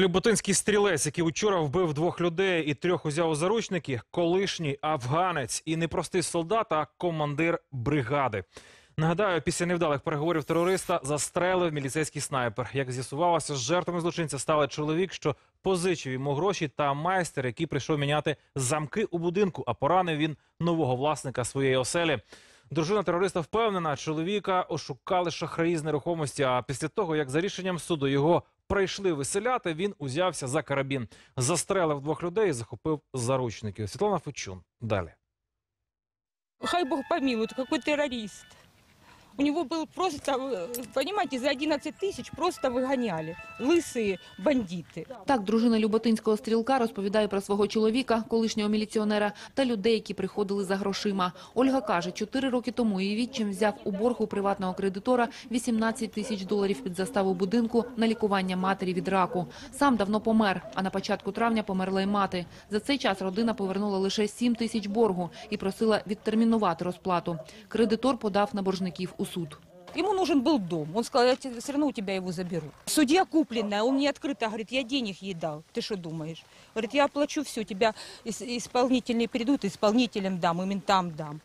Люботинський стрілець, який учора вбив двох людей і трьох узяв у заручники, колишній афганець і не простий солдат, а командир бригади. Нагадаю, після невдалих переговорів терориста застрелив міліцейський снайпер. Як з'ясувалося, жертвами злочинця стали чоловік, що позичив йому гроші, та майстер, який прийшов міняти замки у будинку, а поранив він нового власника своєї оселі. Дружина терориста впевнена, чоловіка ошукали шахраї з нерухомості. А після того, як за рішенням суду його прийшли виселяти, він узявся за карабін, застрелив двох людей і захопив заручників. Світлана Фечун. Далі. Хай Бог помилует, какой террорист. У него был просто, э, понимаете, за 11 тысяч просто выгоняли. Лысые бандиты. Так, дружина Люботинського стрілка розповідає про свого чоловіка, колишнього міліціонера, та людей, які приходили за грошима. Ольга каже, чотири роки тому її відчим взяв у борг у приватного кредитора 18 тисяч доларів під заставу будинку на лікування матері від раку. Сам давно помер, а на початку травня померла й мати. За цей час родина повернула лише 7 тисяч боргу і просила відтермінувати розплату. Кредитор подав на боржників у суд. Ему нужен был дом. Он сказал, я все равно у тебя его заберу. Судья купленная, он мне открыто говорит, я денег ей дал. Ты что думаешь? Говорит, я оплачу все, тебя ис- исполнительные придут, исполнителям дам, и ментам дам.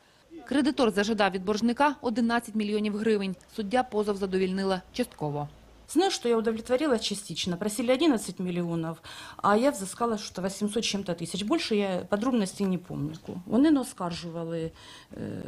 Кредитор зажадав від боржника 11 мільйонів гривень. Суддя позов задовільнила частково. Знаю, что я удовлетворила частично. Просили 11 миллионов, а я взыскала что-то 800 с чем-то тысяч. Больше я подробностей не помню. Вони оскаржували е,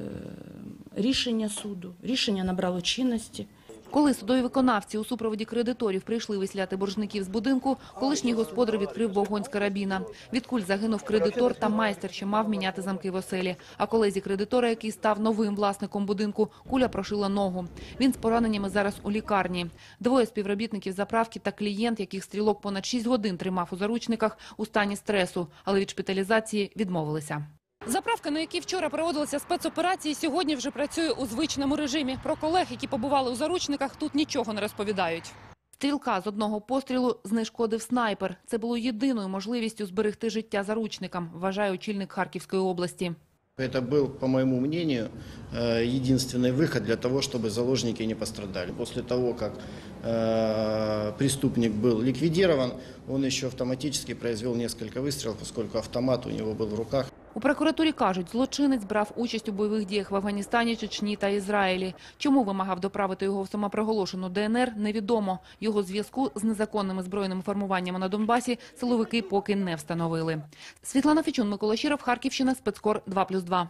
рішення суду. Рішення набрало чинності. Коли судові виконавці у супроводі кредиторів прийшли виселяти боржників з будинку, колишній господар відкрив вогонь з карабіна. Від куль загинув кредитор та майстер, що мав міняти замки в оселі. А колезі кредитора, який став новим власником будинку, куля прошила ногу. Він з пораненнями зараз у лікарні. Двоє співробітників заправки та клієнт, яких стрілок понад 6 годин тримав у заручниках, у стані стресу, але від шпиталізації відмовилися. Заправка, на якій вчора проводилися спецоперації, сьогодні вже працює у звичному режимі. Про колег, які побували у заручниках, тут нічого не розповідають. Стрілка з одного пострілу знешкодив снайпер. Це було єдиною можливістю зберегти життя заручникам, вважає очільник Харківської області. Это был, по моему мнению, э, единственный выход для того, чтобы заложники не пострадали. После того, как э, преступник был ликвидирован, он еще автоматически произвел несколько выстрелов, поскольку автомат у него был в руках. У прокуратурі кажуть, злочинець брав участь у бойових діях в Афганістані, Чечні та Ізраїлі. Чому вимагав доправити його в самопроголошену ДНР, невідомо. Його зв'язку з незаконними збройними формуваннями на Донбасі силовики поки не встановили. Світлана Фічун, Микола Щиров, Харківщина, спецкор 2+,2.